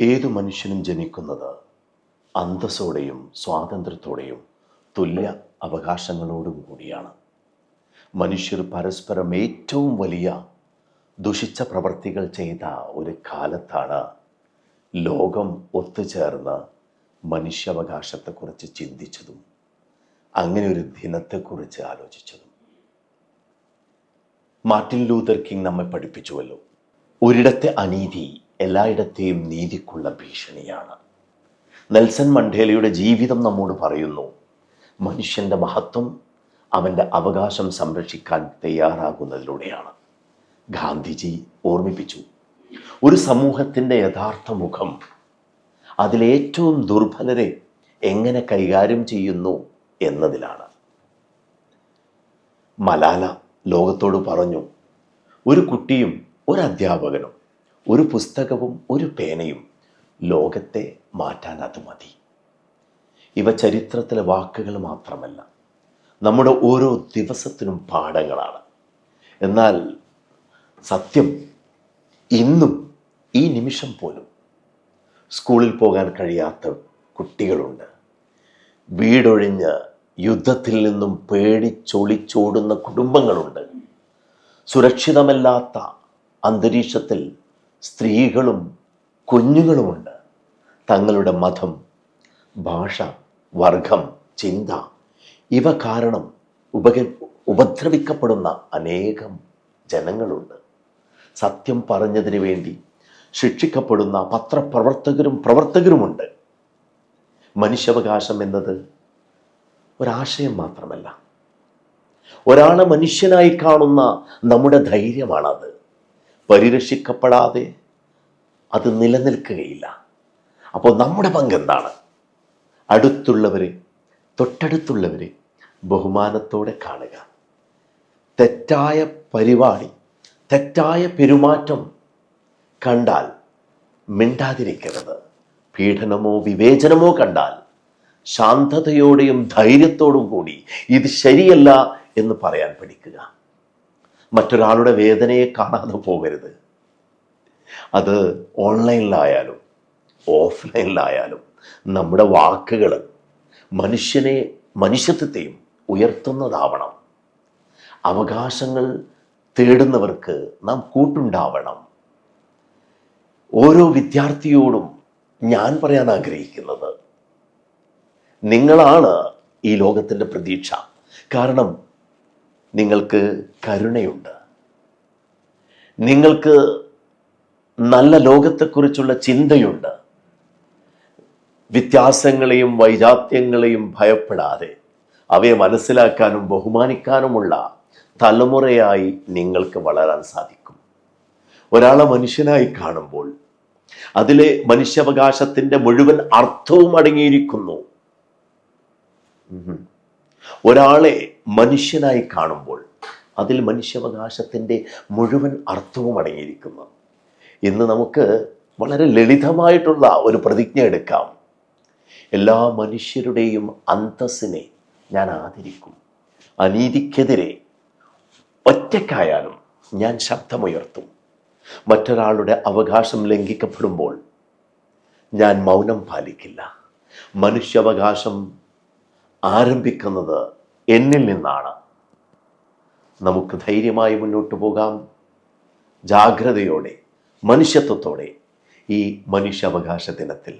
ഏതു മനുഷ്യനും ജനിക്കുന്നത് അന്തസ്സോടെയും സ്വാതന്ത്ര്യത്തോടെയും തുല്യ അവകാശങ്ങളോടും കൂടിയാണ്. മനുഷ്യർ പരസ്പരം ഏറ്റവും വലിയ ദുഷിച്ച പ്രവർത്തികൾ ചെയ്ത ഒരു കാലത്താണ് ലോകം ഒത്തുചേർന്ന് മനുഷ്യാവകാശത്തെക്കുറിച്ച് ചിന്തിച്ചതും അങ്ങനെ ഒരു ദിനത്തെക്കുറിച്ച് ആലോചിച്ചതും. മാർട്ടിൻ ലൂതർ കിങ് നമ്മെ പഠിപ്പിച്ചുവല്ലോ. ഒരിടത്തെ അനീതി എല്ലായിടത്തെയും നീതിക്കുള്ള ഭീഷണിയാണ്. നെൽസൺ മണ്ടേലയുടെ ജീവിതം നമ്മോട് പറയുന്നു മനുഷ്യന്റെ മഹത്വം അവന്റെ അവകാശം സംരക്ഷിക്കാൻ തയ്യാറാകുന്നതിലൂടെയാണ്. ഗാന്ധിജി ഓർമ്മിപ്പിച്ചു ഒരു സമൂഹത്തിന്റെ യഥാർത്ഥ മുഖം അതിലേറ്റവും ദുർബലരെ എങ്ങനെ കൈകാര്യം ചെയ്യുന്നു എന്നതിലാണ്. മലാല ലോകത്തോട് പറഞ്ഞു ഒരു കുട്ടിയും ഒരു അധ്യാപകനും ഒരു പുസ്തകവും ഒരു പേനയും ലോകത്തെ മാറ്റാൻ അത് മതി. ഇവ ചരിത്രത്തിലെ വാക്കുകൾ മാത്രമല്ല നമ്മുടെ ഓരോ ദിവസത്തിനും പാഠങ്ങളാണ്. എന്നാൽ സത്യം ഇന്നും ഈ നിമിഷം പോലും സ്കൂളിൽ പോകാൻ കഴിയാത്ത കുട്ടികളുണ്ട്. വീടൊഴിഞ്ഞ് യുദ്ധത്തിൽ നിന്നും പേടിച്ചൊളിച്ചോടുന്ന കുടുംബങ്ങളുണ്ട്. സുരക്ഷിതമല്ലാത്ത അന്തരീക്ഷത്തിൽ സ്ത്രീകളും കുഞ്ഞുങ്ങളുമുണ്ട്. തങ്ങളുടെ മതം ഭാഷ വർഗം ചിന്ത ഇവ കാരണം ഉപക ഉപദ്രവിക്കപ്പെടുന്ന അനേകം ജനങ്ങളുണ്ട്. സത്യം പറഞ്ഞതിന് വേണ്ടി ശിക്ഷിക്കപ്പെടുന്ന പത്രപ്രവർത്തകരും പ്രവർത്തകരുമുണ്ട്. മനുഷ്യാവകാശം എന്നത് ഒരാശയം മാത്രമല്ല. ഒരാളെ മനുഷ്യനായി കാണുന്ന നമ്മുടെ ധൈര്യമാണത്. പരിരക്ഷിക്കപ്പെടാതെ അത് നിലനിൽക്കുകയില്ല. അപ്പോൾ നമ്മുടെ പങ്കെന്താണ് അടുത്തുള്ളവരെ തൊട്ടടുത്തുള്ളവരെ ബഹുമാനത്തോടെ കാണുക. തെറ്റായ പരിപാടി തെറ്റായ പെരുമാറ്റം കണ്ടാൽ മിണ്ടാതിരിക്കരുത്. പീഡനമോ വിവേചനമോ കണ്ടാൽ ശാന്തതയോടെയും ധൈര്യത്തോടും കൂടി ഇത് ശരിയല്ല എന്ന് പറയാൻ പഠിക്കുക. മറ്റൊരാളുടെ വേദനയെ കാണാതെ പോകരുത്. അത് ഓൺലൈനിലായാലും ഓഫ്ലൈനിലായാലും നമ്മുടെ വാക്കുകൾ മനുഷ്യനെ മനുഷ്യത്വത്തെയും ഉയർത്തുന്നതാവണം. അവകാശങ്ങൾ തേടുന്നവർക്ക് നാം കൂട്ടുണ്ടാവണം. ഓരോ വിദ്യാർത്ഥിയോടും ഞാൻ പറയാൻ ആഗ്രഹിക്കുന്നത് നിങ്ങളാണ് ഈ ലോകത്തിന്റെ പ്രതീക്ഷ. കാരണം നിങ്ങൾക്ക് കരുണയുണ്ട്. നിങ്ങൾക്ക് നല്ല ലോകത്തെക്കുറിച്ചുള്ള ചിന്തയുണ്ട്. വ്യത്യാസങ്ങളെയും വൈജാത്യങ്ങളെയും ഭയപ്പെടാതെ അവയെ മനസ്സിലാക്കാനും ബഹുമാനിക്കാനുമുള്ള തലമുറയായി നിങ്ങൾക്ക് വളരാൻ സാധിക്കും. ഒരാളെ മനുഷ്യനായി കാണുമ്പോൾ അതിലെ മനുഷ്യാവകാശത്തിന്റെ മുഴുവൻ അർത്ഥവും അടങ്ങിയിരിക്കുന്നു. ഒരാളെ മനുഷ്യനായി കാണുമ്പോൾ അതിൽ മനുഷ്യാവകാശത്തിന്റെ മുഴുവൻ അർത്ഥവും അടങ്ങിയിരിക്കുന്നു. ഇന്ന് നമുക്ക് വളരെ ലളിതമായിട്ടുള്ള ഒരു പ്രതിജ്ഞ എടുക്കാം. എല്ലാ മനുഷ്യരുടെയും അന്തസ്സിനെ ഞാൻ ആദരിക്കും. അനീതിക്കെതിരെ ഒറ്റക്കായാലും ഞാൻ ശബ്ദമുയർത്തും. മറ്റൊരാളുടെ അവകാശം ലംഘിക്കപ്പെടുമ്പോൾ ഞാൻ മൗനം പാലിക്കില്ല. മനുഷ്യാവകാശം ആരംഭിക്കുന്നത് എന്നിൽ നിന്നാണ്. നമുക്ക് ധൈര്യമായി മുന്നോട്ട് പോകാം. ജാഗ്രതയോടെ മനുഷ്യത്വത്തോടെ ഈ മനുഷ്യാവകാശ ദിനത്തിൽ.